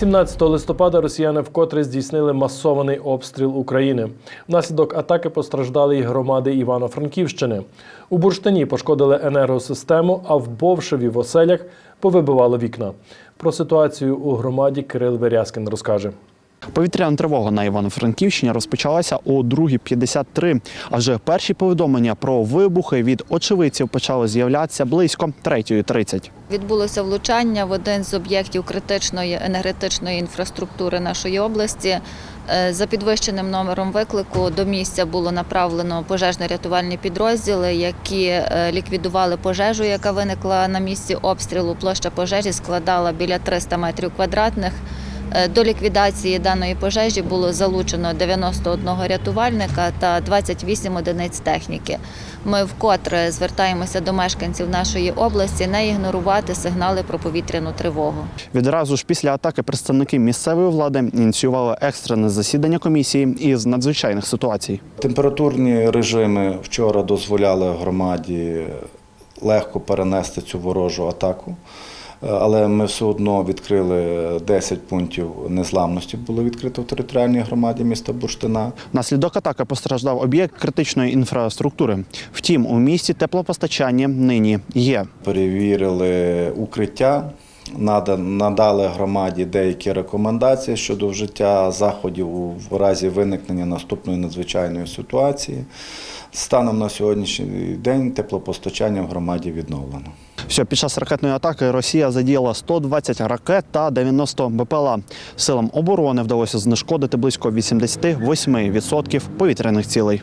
17 листопада росіяни вкотре здійснили масований обстріл України. Внаслідок атаки постраждали й громади Івано-Франківщини. У Бурштині пошкодили енергосистему, а в Бовшеві в оселях повибивало вікна. Про ситуацію у громаді Кирил Верязкін розкаже. Повітряна тривога на Івано-Франківщині розпочалася о 2.53. А вже перші повідомлення про вибухи від очевидців почали з'являтися близько 3.30. Відбулося влучання в один з об'єктів критичної енергетичної інфраструктури нашої області. Е, За підвищеним номером виклику до місця було направлено пожежно-рятувальні підрозділи, які е, ліквідували пожежу, яка виникла на місці обстрілу. Площа пожежі складала біля 300 метрів квадратних. Е, До ліквідації даної пожежі було залучено 91 рятувальника та 28 одиниць техніки. Ми вкотре звертаємося до мешканців нашої області не ігнорувати сигнали про повітряну тривогу. Відразу ж після атаки представники місцевої влади ініціювали екстрене засідання комісії із надзвичайних ситуацій. Температурні режими вчора дозволяли громаді легко перенести цю ворожу атаку. Е, Але ми все одно відкрили 10 пунктів незламності, було відкрито в територіальній громаді міста Бурштина. Наслідок атаки постраждав об'єкт критичної інфраструктури. Втім, у місті теплопостачання нині є. Перевірили укриття, надали громаді деякі рекомендації щодо вжиття заходів в разі виникнення наступної надзвичайної ситуації. Станом на сьогоднішній день теплопостачання в громаді відновлено. Все, під час ракетної атаки Росія задіяла 120 ракет та 90 БПЛА. Силам оборони вдалося знешкодити близько 88% повітряних цілей.